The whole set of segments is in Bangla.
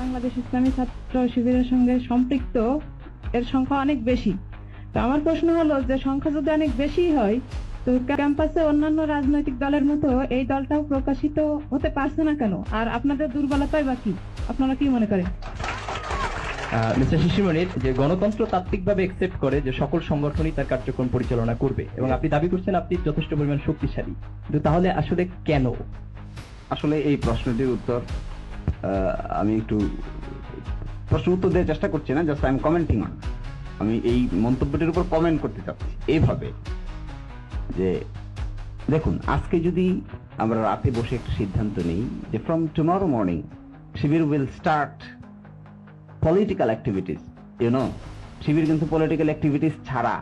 বাংলাদেশ ইসলামী ছাত্র শিবিরের সঙ্গে সম্পৃক্ত এর সংখ্যা অনেক বেশি। তো আমার প্রশ্ন হলো যে সংখ্যা যদি অনেক বেশি হয় তো ক্যাম্পাসে অন্যান্য রাজনৈতিক দলের মতো এই দলটাও প্রকাশিত হতে পারছে না কেন? আর আপনাদের দুর্বলতাই বা কি? আপনারা কি মনে করেন? মিস্টার শিশিমণির যে গণতন্ত্র তাত্ত্বিকভাবে একসেপ্ট করে যে সকল সংগঠনই তার কার্যক্রম পরিচালনা করবে এবং আপনি দাবি করছেন আপনি যথেষ্ট পরিমাণ শক্তিশালী। কিন্তু তাহলে আসলে কেন? আসলে এই প্রশ্নটির উত্তর আমি একটু প্রশ্ন উত্তর দেওয়ার চেষ্টা করছি না just I am commenting on আমি এই মন্তব্যটির উপর কমেন্ট করতে চাচ্ছি। এইভাবে যে, দেখুন, আজকে যদি আমরা রাতে বসে একটা সিদ্ধান্ত নিই যে from tomorrow morning Shibir will start political activities you know Shibir কিন্তু পলিটিক্যাল অ্যাক্টিভিটিস ছাড়া।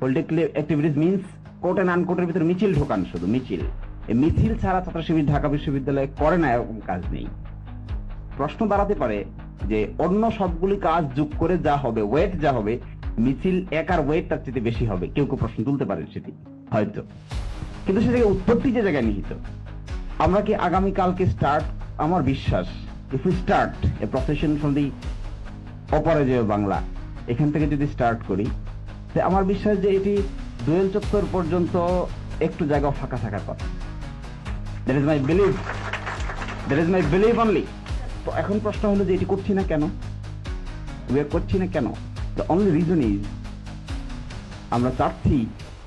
Political activities means court and আনকোর্টের ভিতরে মিছিল ঢোকান শুধু, মিছিল। এই মিছিল ছাড়া ছাত্র শিবির ঢাকা বিশ্ববিদ্যালয়ে করে না, এরকম কাজ নেই। প্রশ্ন দাঁড়াতে পারে যে অন্য সবগুলি কাজ যোগ করে যা হবে ওয়েট যা হবে, মিছিল এক আর ওয়েট তার চেয়ে বেশি হবে। কেউ কেউ প্রশ্ন তুলতে পারেন সেটি, হয়তো। কিন্তু সে জায়গায় উত্তরটি যে জায়গায় নিহিত, আমরা কি আগামী কালকে স্টার্ট আমার বিশ্বাস if you start a profession from the Aparajeyo Bangla এখান থেকে যদি স্টার্ট করি আমার বিশ্বাস যে এটি দোয়েল চত্বর পর্যন্ত একটু জায়গা ফাঁকা থাকার কথা। That is my believe that is my believe only এখন প্রশ্ন হলো যে এটি করছি না কেন? আর করছি না কেন? দ্য অনলি রিজন ইজ আমরা চাচ্ছি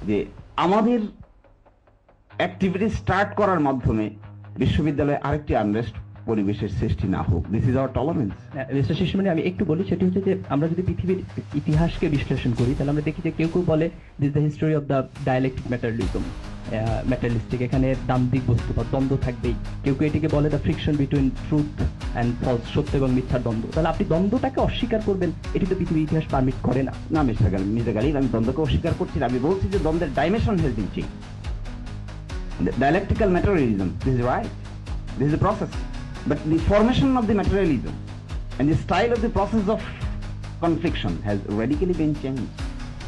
যে আমাদের অ্যাক্টিভিটি স্টার্ট করার মাধ্যমে বিশ্ববিদ্যালয়ে আরেকটি আনরেস্ট পরিবেশের সৃষ্টি না হোক। This is our tolerance mister Shishimoni আমি একটু বলি, সেটি হচ্ছে যে আমরা যদি পৃথিবীর ইতিহাসকে বিশ্লেষণ করি, তাহলে আমরা দেখি যে কেউ কেউ বলে this the history of the dialectic materialism materialistic এখানে দান্দিক বস্তু বা দ্বন্দ্ব থাকবেই। কেউ কেউ এটিকে বলে the friction between truth and false সত্য এবং মিথ্যার দ্বন্দ্ব। তাহলে আপনি দ্বন্দ্বটাকে অস্বীকার করবেন, এটি তো পৃথিবীর ইতিহাস পারমিট করে না। না, মিস্টার মিস্টার আমি দ্বন্দ্বকে অস্বীকার করছি আমি বলছি যে দ্বন্দ্বের ডাইমেনশন has radically been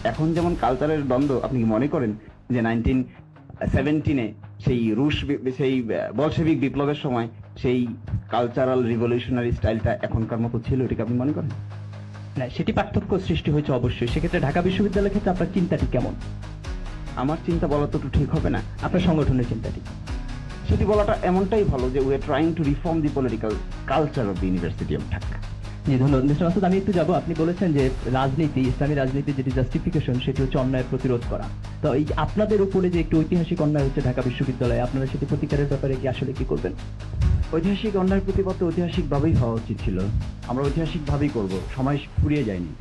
এখন যেমন কালচারের দ্বন্দ্ব, আপনি কি মনে করেন যে নাইনটিন সেভেন্টিনে সেই রুশ সেই বলসেবিক বিপ্লবের সময় সেই কালচারাল রিভলিউশনারি স্টাইলটা এখনকার মতো ছিল এটাকে আপনি মনে করেন? না সেটি পার্থক্য সৃষ্টি হয়েছে অবশ্যই। সেক্ষেত্রে ঢাকা বিশ্ববিদ্যালয়ের ক্ষেত্রে আপনার চিন্তাটি কেমন? আমার চিন্তা বলা তো ঠিক হবে না। আপনার সংগঠনের চিন্তাটি? সেটি বলাটা এমনটাই ভালো যে we are trying to reform the political culture of the university of Dhaka জি ধন্যবাদ। মিস্টার মাসুদ আমি একটু যাব। আপনি বলেছেন যে রাজনীতি ইসলামী রাজনীতি যেটি জাস্টিফিকেশন সেটি হচ্ছে অন্যায় প্রতিরোধ করা। তো এই আপনাদের উপরে যে একটি ঐতিহাসিক অন্যায় হচ্ছে ঢাকা বিশ্ববিদ্যালয়ে আপনারা সেটি প্রতিকারের ব্যাপারে কি আসলে কি করবেন? ঐতিহাসিক অন্যায়ের প্রতিপত্ত ঐতিহাসিক ভাবেই হওয়া উচিত ছিল। আমরা ঐতিহাসিক ভাবেই করব, সময় ফুরিয়ে যায়নি।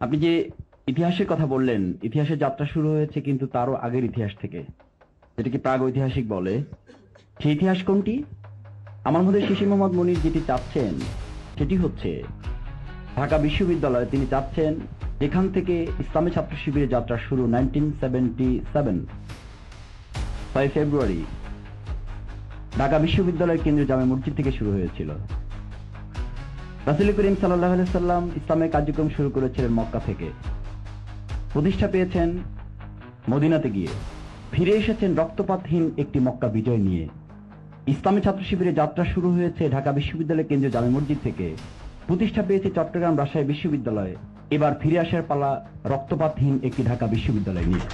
আপনি যে ইতিহাসের কথা বললেন, ইতিহাসের যাত্রা শুরু হয়েছে কিন্তু তারও আগের ইতিহাস থেকে। যেটাকে প্রাগ ঐতিহাসিক বলে। সেই ইতিহাস কোনটি? আমার মধ্যে শিশির মোহাম্মদ মনির যেটি চাচ্ছেন, সেটি হচ্ছে, ঢাকা বিশ্ববিদ্যালয়ে তিনি চাচ্ছেন, যেখান থেকে ইসলামী ছাত্র শিবিরের যাত্রা শুরু নাইনটিন সেভেন্টি সেভেন ছয় ফেব্রুয়ারি। ঢাকা বিশ্ববিদ্যালয় কেন্দ্রীয় জামে মসজিদ থেকে শুরু হয়েছিল। রাসুল করিম সাল্লাহ সাল্লাম ইসলামের কার্যক্রম শুরু করেছিলেন মক্কা থেকে। প্রতিষ্ঠা পেয়েছেন মদিনাতে গিয়ে। ফিরে এসেছেন রক্তপাতহীন একটি মক্কা বিজয় নিয়ে। ইসলামী ছাত্র শিবিরে যাত্রা শুরু হয়েছে ঢাকা বিশ্ববিদ্যালয় কেন্দ্রীয় জামে মসজিদ থেকে। প্রতিষ্ঠা পেয়েছে চট্টগ্রাম রাজশাহী বিশ্ববিদ্যালয়ে। এবার ফিরে আসার পালা রক্তপাতহীন একটি ঢাকা বিশ্ববিদ্যালয় নিয়ে।